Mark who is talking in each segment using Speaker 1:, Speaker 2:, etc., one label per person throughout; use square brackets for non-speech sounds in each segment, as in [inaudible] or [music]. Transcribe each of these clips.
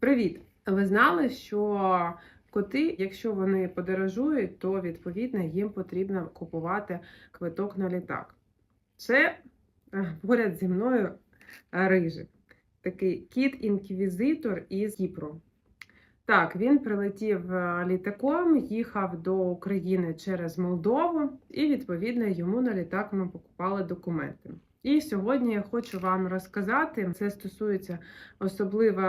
Speaker 1: Привіт! Ви знали, що коти, якщо вони подорожують, то відповідно їм потрібно купувати квиток на літак. Це е, поряд зі мною рижик, такий кіт-інквізитор із Кіпру. Так, він прилетів е, літаком, їхав до України через Молдову, і відповідно йому на літак ми покупали документи. І сьогодні я хочу вам розказати, це стосується особливо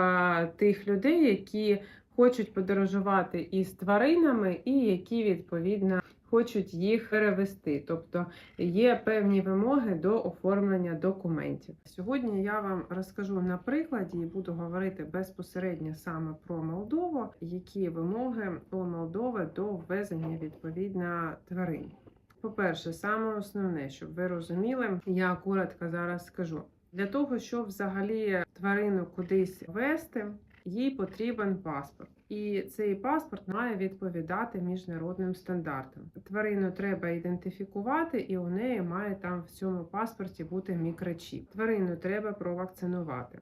Speaker 1: тих людей, які хочуть подорожувати із тваринами, і які відповідно хочуть їх перевести. Тобто є певні вимоги до оформлення документів. Сьогодні я вам розкажу на прикладі і буду говорити безпосередньо саме про Молдову, які вимоги у Молдови до ввезення відповідно тварин. По-перше, саме основне, щоб ви розуміли, я коротко зараз скажу. Для того, щоб взагалі тварину кудись вести, їй потрібен паспорт. І цей паспорт має відповідати міжнародним стандартам. Тварину треба ідентифікувати, і у неї має там в цьому паспорті бути мікрочіп. Тварину треба провакцинувати.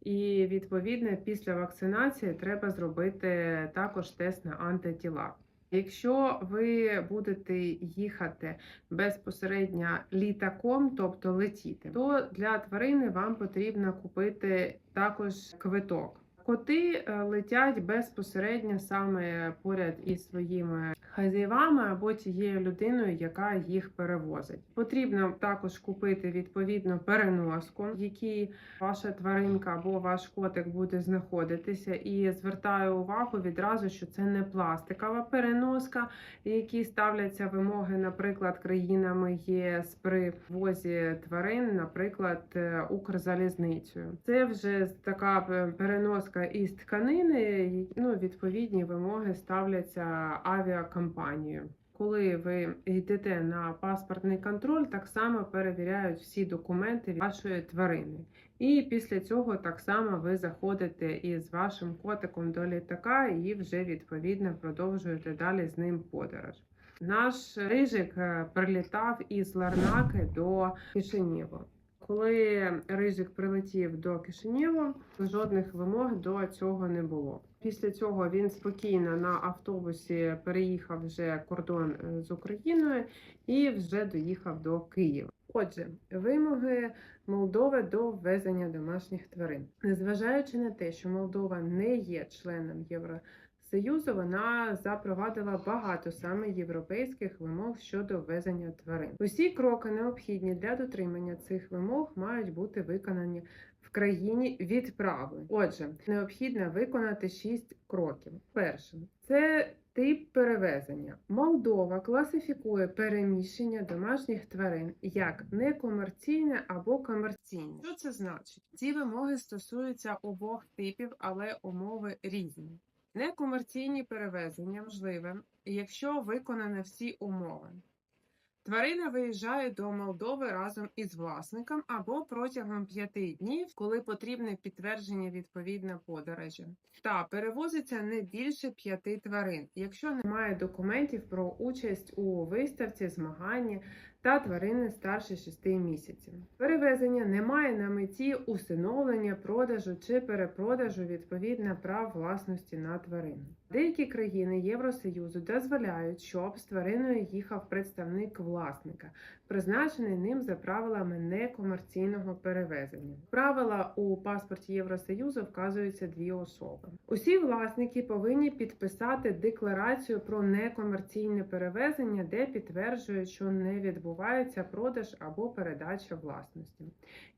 Speaker 1: І відповідно після вакцинації треба зробити також тест на антитіла. Якщо ви будете їхати безпосередньо літаком, тобто летіти, то для тварини вам потрібно купити також квиток. Коти е, летять безпосередньо саме поряд із своїми хазяївами або тією людиною, яка їх перевозить. Потрібно також купити відповідну переноску, в якій ваша тваринка або ваш котик буде знаходитися. І звертаю увагу відразу, що це не пластикова переноска, які ставляться вимоги, наприклад, країнами ЄС при ввозі тварин, наприклад, е, Укрзалізницею. Це вже така переноска із тканини. Ну, відповідні вимоги ставляться авіакомпанією. Коли ви йдете на паспортний контроль, так само перевіряють всі документи вашої тварини. І після цього так само ви заходите із вашим котиком до літака і вже відповідно продовжуєте далі з ним подорож. Наш рижик е, прилітав із Ларнаки до Кишинєва. Коли Рижик прилетів до Кишинєва, жодних вимог до цього не було. Після цього він спокійно на автобусі переїхав вже кордон е, з Україною і вже доїхав до Києва. Отже, вимоги Молдови до ввезення домашніх тварин, незважаючи на те, що Молдова не є членом Євросоюзу, вона запровадила багато саме європейських вимог щодо ввезення тварин. Усі кроки необхідні для дотримання цих вимог мають бути виконані країні відправлень. Отже, необхідно виконати 6 кроків. Перше це Тип перевезення. Молдова класифікує переміщення домашніх тварин як некомерційне або комерційне. Що це значить? Ці вимоги стосуються обох типів, але умови різні. Некомерційні перевезення можливе, якщо виконані всі умови. Тварина виїжджає до Молдови разом із власником або протягом п'яти днів, коли потрібне підтвердження відповідно подорожі. Та перевозиться не більше п'яти тварин, якщо немає документів про участь у виставці, змаганні та тварини старше 6 місяців. Перевезення не має на меті усиновлення, продажу чи перепродажу відповідно прав власності на тварину. Деякі країни Євросоюзу дозволяють, щоб з твариною їхав представник власника, призначений ним за правилами некомерційного перевезення. Правила у паспорті Євросоюзу вказуються дві особи. Усі власники повинні підписати декларацію про некомерційне перевезення, де підтверджують, що не відбувається продаж або передача власності.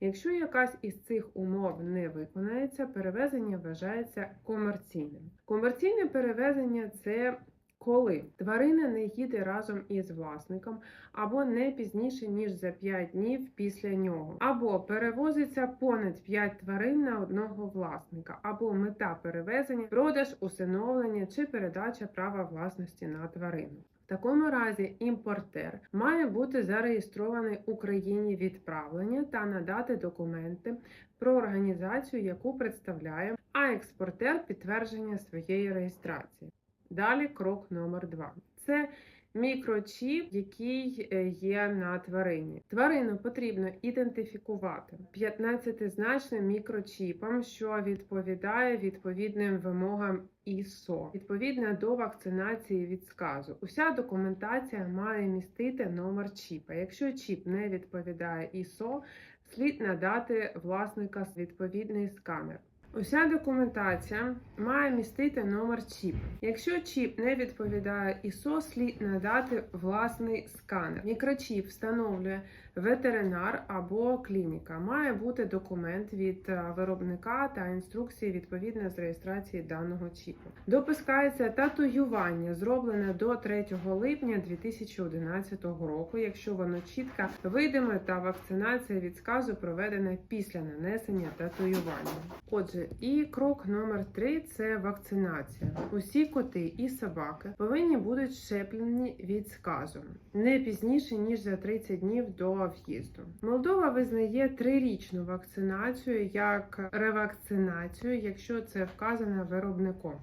Speaker 1: Якщо якась із цих умов не виконається, перевезення вважається комерційним. Комерційне перевезення це коли тварина не їде разом із власником, або не пізніше, ніж за 5 днів після нього, або перевозиться понад 5 тварин на одного власника, або мета перевезення, продаж, усиновлення чи передача права власності на тварину. В такому разі імпортер має бути зареєстрований у країні відправлення та надати документи про організацію, яку представляє, а експортер підтвердження своєї реєстрації. Далі крок номер 2 Це мікрочіп, який е, є на тварині. Тварину потрібно ідентифікувати 15-значним мікрочіпом, що відповідає відповідним вимогам ІСО, відповідно до вакцинації від сказу. Уся документація має містити номер чіпа. Якщо чіп не відповідає ІСО, слід надати власника відповідний сканер. Уся документація має містити номер чіпу. Якщо чіп не відповідає ISO, слід надати власний сканер. Мікрочіп встановлює ветеринар або клініка. Має бути документ від е, виробника та інструкції відповідно з реєстрації даного чіпу. Допускається татуювання, зроблене до 3 липня 2011 року, якщо воно чітко видиме та вакцинація від сказу проведена після нанесення татуювання. Отже, і крок номер 3 це вакцинація. Усі коти і собаки повинні бути щеплені від сказу не пізніше ніж за 30 днів до в'їзду. Молдова визнає трирічну вакцинацію як ревакцинацію, якщо це вказано виробником.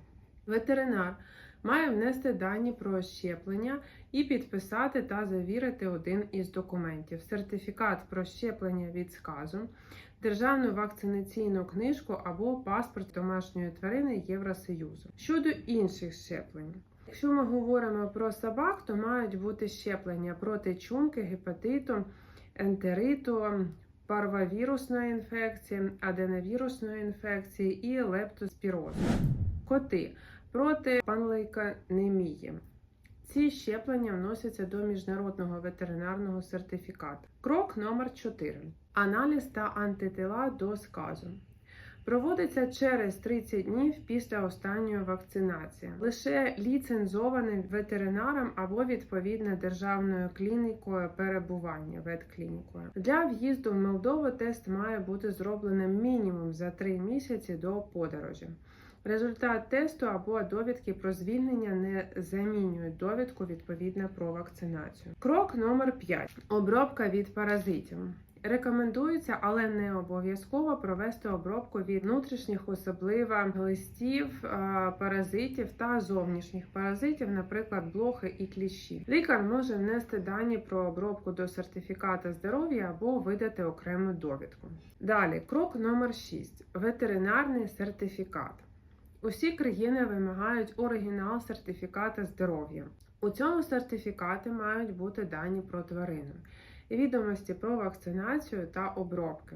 Speaker 1: Ветеринар має внести дані про щеплення і підписати та завірити один із документів: сертифікат про щеплення від сказу, державну вакцинаційну книжку або паспорт домашньої тварини Євросоюзу. Щодо інших щеплень. Якщо ми говоримо про собак, то мають бути щеплення проти чумки, гепатиту, ентериту, парвавірусної інфекції, аденовірусної інфекції і лептоспірозу. Коти проти панлейконемії. Ці щеплення вносяться до міжнародного ветеринарного сертифікату. Крок номер 4. Аналіз та антитила до сказу. Проводиться через 30 днів після останньої вакцинації. Лише ліцензованим ветеринаром або відповідно державною клінікою перебування ветклінікою. Для в'їзду в Молдову тест має бути зробленим мінімум за 3 місяці до подорожі. Результат тесту або довідки про звільнення не замінюють довідку відповідно про вакцинацію. Крок номер 5. Обробка від паразитів. Рекомендується, але не обов'язково провести обробку від внутрішніх, особливо листів, е, паразитів та зовнішніх паразитів, наприклад, блохи і кліщі. Лікар може внести дані про обробку до сертифіката здоров'я або видати окрему довідку. Далі, крок номер 6. ветеринарний сертифікат. Усі країни вимагають оригінал сертифіката здоров'я. У цьому сертифікаті мають бути дані про тварину, відомості про вакцинацію та обробки,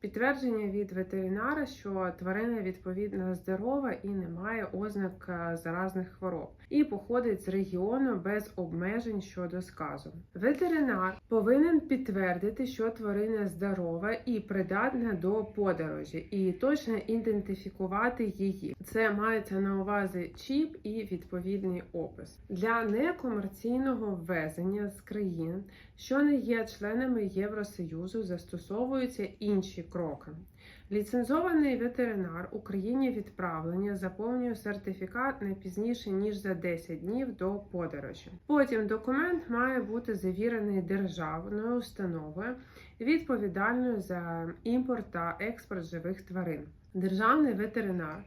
Speaker 1: підтвердження від ветеринара, що тварина відповідно здорова і не має ознак е, заразних хвороб, і походить з регіону без обмежень щодо сказу. Ветеринар повинен підтвердити, що тварина здорова і придатна до подорожі, і точно ідентифікувати її. Це мається на увазі чіп і відповідний опис для некомерційного ввезення з країн, що не є членами Євросоюзу, застосовуються інші кроки. Ліцензований ветеринар Україні відправлення заповнює сертифікат не пізніше ніж за 10 днів до подорожі. Потім документ має бути завірений державною установою, відповідальною за імпорт та експорт живих тварин. Державний ветеринар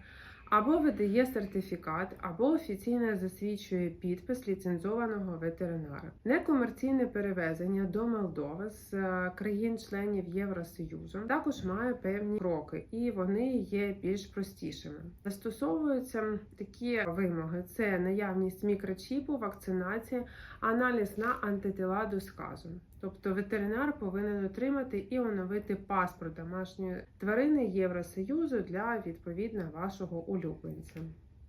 Speaker 1: або видає сертифікат, або офіційно засвідчує підпис ліцензованого ветеринара. Некомерційне перевезення до Молдови з е, країн-членів Євросоюзу також має певні кроки, і вони є більш простішими. Застосовуються такі вимоги: це наявність мікрочіпу, вакцинація, аналіз на антитила до сказу. Тобто ветеринар повинен отримати і оновити паспорт домашньої тварини Євросоюзу для відповідно вашого улюбленця.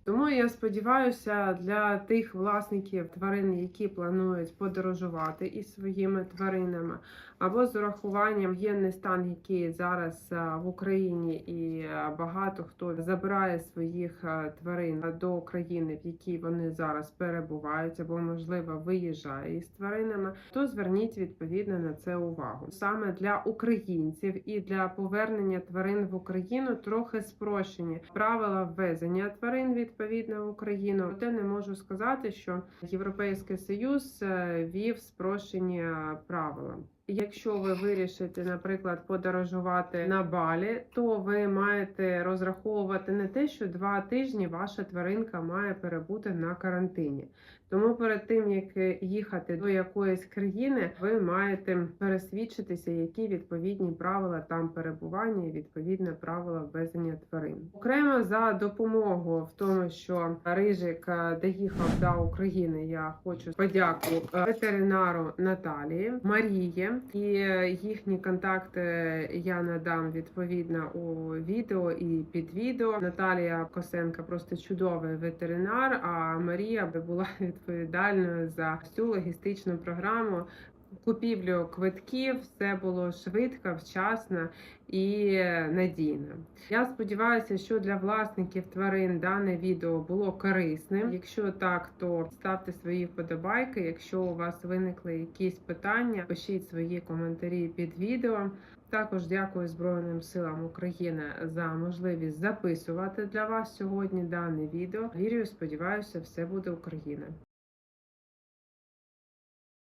Speaker 1: Тому я сподіваюся, для тих власників тварин, які планують подорожувати із своїми тваринами, або з урахуванням воєнний стан, який зараз е, в Україні, і е, багато хто забирає своїх е, тварин до України, в якій вони зараз перебувають, або можливо виїжджає із тваринами, то зверніть відповідно на це увагу. Саме для українців і для повернення тварин в Україну трохи спрощені правила ввезення тварин відповідно Україну. Проте не можу сказати, що Європейський Союз вів спрощені правила. Якщо ви вирішите, наприклад, подорожувати на Балі, то ви маєте розраховувати не те, що два тижні ваша тваринка має перебути на карантині. Тому перед тим як їхати до якоїсь країни, ви маєте пересвідчитися, які відповідні правила там перебування і відповідне правила ввезення тварин. Окремо за допомогу в тому, що рижик е, доїхав до України. Я хочу подяку е, ветеринару Наталії Марії і е, їхні контакти я надам відповідно у відео і під відео. Наталія Косенка просто чудовий ветеринар. А Марія була [laughs] відповідальною за всю логістичну програму. Купівлю квитків все було швидко, вчасно і надійно. Я сподіваюся, що для власників тварин дане відео було корисним. Якщо так, то ставте свої вподобайки. Якщо у вас виникли якісь питання, пишіть свої коментарі під відео. Також дякую Збройним силам України за можливість записувати для вас сьогодні дане відео. Вірю, сподіваюся, все буде Україна.